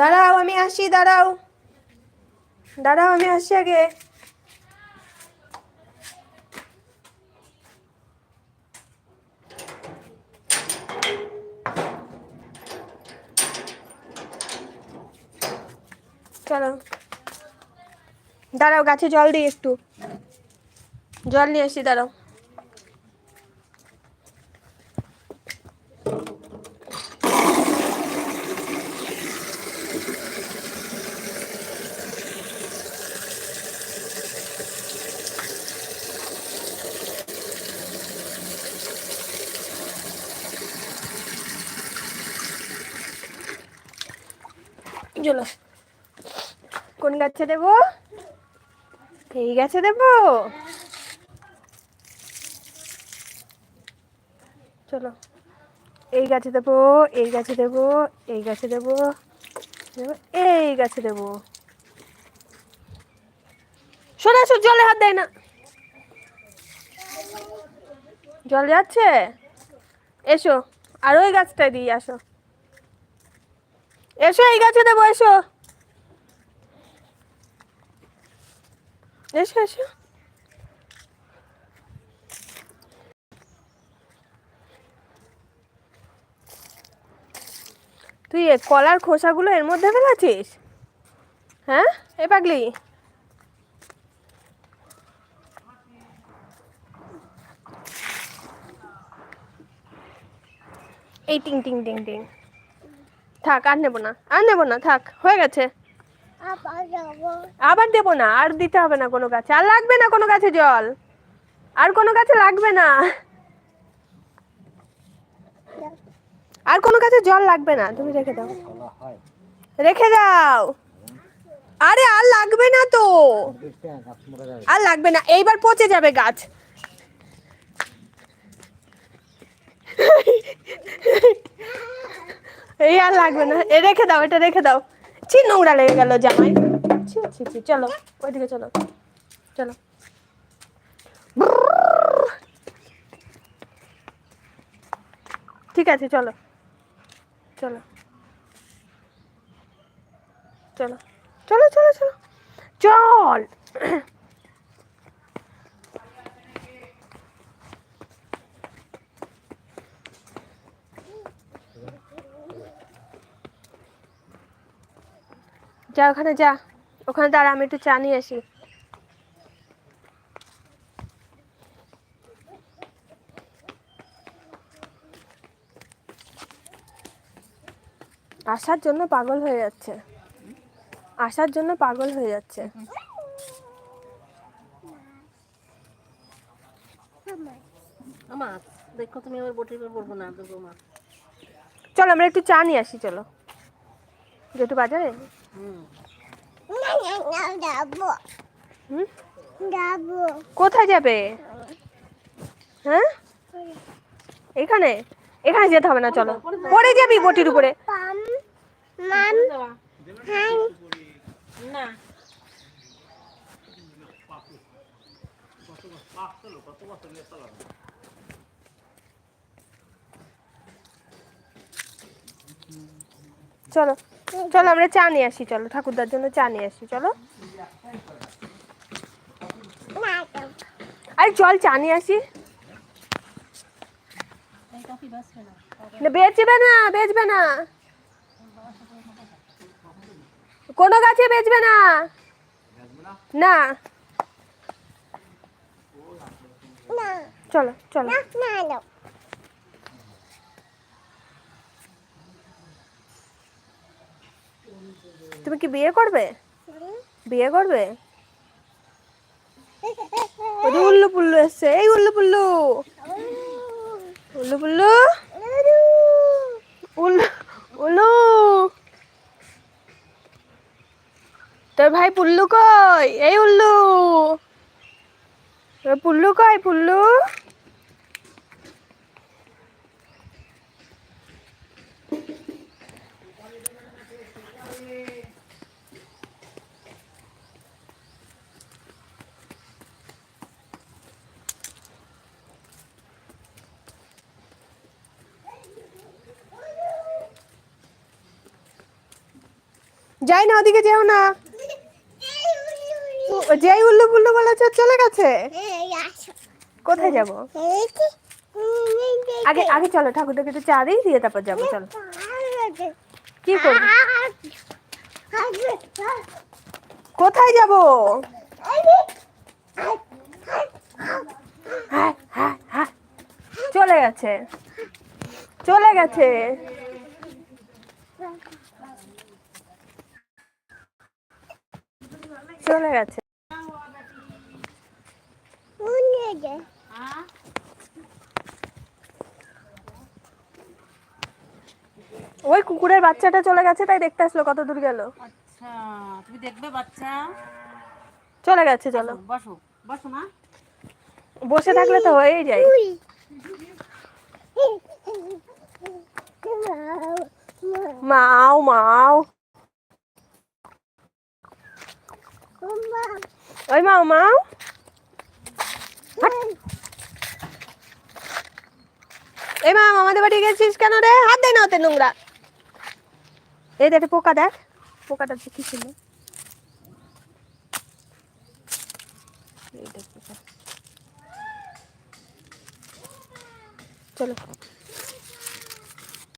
দাঁড়াও, আমি আসি, দাঁড়াও। দাঁড়াও, আমি আসি আগে। চলো। দাঁড়াও, গাছে জল দিই একটু। জল নিয়ে আসি, দাঁড়াও। চলো কোন গাছে দেবো? এই গাছে দেবো। চলো। এই গাছে দেবো, এই গাছে দেবো, এই গাছে দেবো, এই গাছে দেবো। শোনো আসো জলে হাত দেয় না। জল যাচ্ছে? এসো, আর ওই গাছটায় দিয়ে আসো। এসো এই গাছে দেবো, এসো। এসো এসো। তুই কলার খোসাগুলো এর মধ্যে ফেলাছিস হ্যাঁ? এ পাগলি। এই টিং টিং টিং টিং। থাক, আর নেব না, আর নেব না, থাক, হয়ে গেছে। আবার দেবো না, আর দিতে হবে না কোনো গাছে, আর লাগবে না কোনো গাছে জল, আর কোনো গাছে লাগবে না। আর কোনো গাছে জল লাগবে না, তুমি রেখে দাও। রেখে দাও। আরে, আর লাগবে না তো। আর লাগবে না, এইবার পচে যাবে গাছ। এই আর লাগবে না। এ, রেখে দাও, এটা রেখে দাও। ছি, নোংরা লেগে গেল জামাই। ছি ছি ছি, চলো, ওইদিকে চলো চলো। ঠিক আছে, চলো চলো চলো চলো চলো চলো, চল। যা ওখানে যা। ওখানে দাঁড়া আমি একটু চা নিয়ে আসি। আসার জন্য পাগল হয়ে যাচ্ছে। আসার জন্য পাগল হয়ে যাচ্ছে। দেখো তুমি আবার বটির উপর পড়ব না দেবো মা। চলো আমরা একটু চা নিয়ে আসি চলো। যেটু বাজারে? কোথায় যাবে? হ্যাঁ? এখানে? এখানে যেতে হবে না চলো। পড়ে যাবি বটির উপরে। চলো। চলো, আমরা চা নিয়ে আসি, চলো। ঠাকুরদার জন্য চা নিয়ে আসি, চলো। আরে চল, চা নিয়ে আসি। বেচবে না বেচবে না। কোনো গাছে বেচবে না। না। চলো চলো না না না তুমি কি বিয়ে করবে? বিয়ে করবে? উল্লু পুল্লু এসছে। এই উল্লু পুল্লু। উল্লু পুল্লু। উল্লু উল্লু। তোর ভাই পুল্লু কই? এই উল্লু। পুল্লু কই, পুল্লু? যাই না ওদিকে যেও না। যেই উল্লু পুল্লু বলেছে চলে গেছে। কোথায় যাব? আগে আগে চলো ঠাকুরটাকে একটু চা দিই দিয়ে তারপর যাব চলো। কি করব? কোথায় যাব? হ্যাঁ, হ্যাঁ, হ্যাঁ। চলে গেছে। চলে গেছে। চলে গেছে। ওই কুকুরের বাচ্চাটা চলে গেছে তাই দেখতে আসলো কত দূর গেল। আচ্ছা তুমি দেখবে বাচ্চা। চলে গেছে চলো। বসো বসো না বসে থাকলে তো হয়েই যায়। মাও মাও। ওই মাও মাও এই মা আমাদের বাড়ি গেছিস কেন রে হাত দে না ওতে নোংরা এই দেখ পোকা দেখ পোকাটা কি ছিল। চলো